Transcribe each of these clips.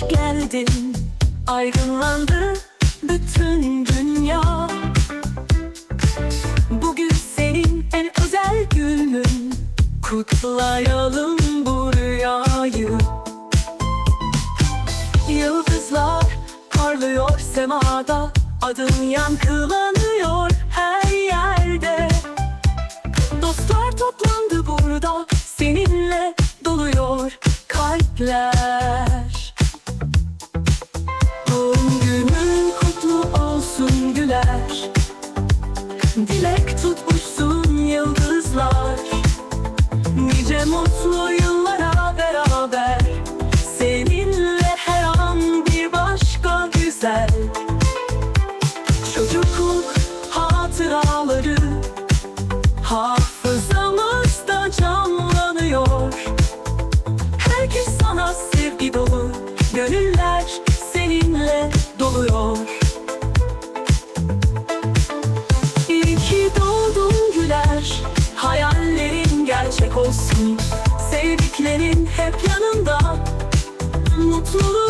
geldin. Aydınlandı bütün dünya. Bugün senin en özel günün. Kutlayalım bu rüyayı. Yıldızlar parlıyor semada. Adın yankılanıyor her yerde. Dostlar toplandı burada. Seninle doluyor kalpler hatıraları Hafızamızda canlanıyor. Herkes sana sevgi dolu. Gönüller seninle doluyor. İyi ki doğdun güler. Hayallerin gerçek olsun. Sevdiklerin hep yanında. Mutluluğun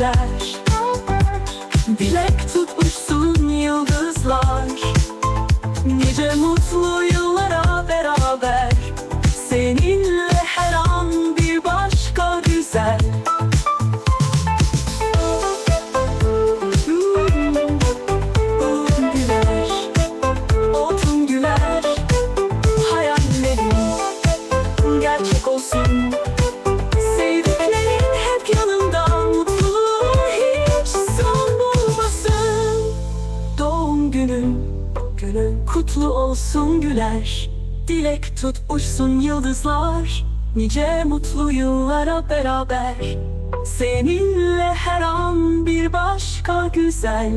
güler Dilek tutmuşsun yıldızlar. Nice mutlu yıllara beraber. Seninle her an bir başka güzel. Gerçek olsun Günün kutlu olsun güler. Dilek tut uçsun yıldızlar. Nice mutlu yıllara beraber. Seninle her an bir başka güzel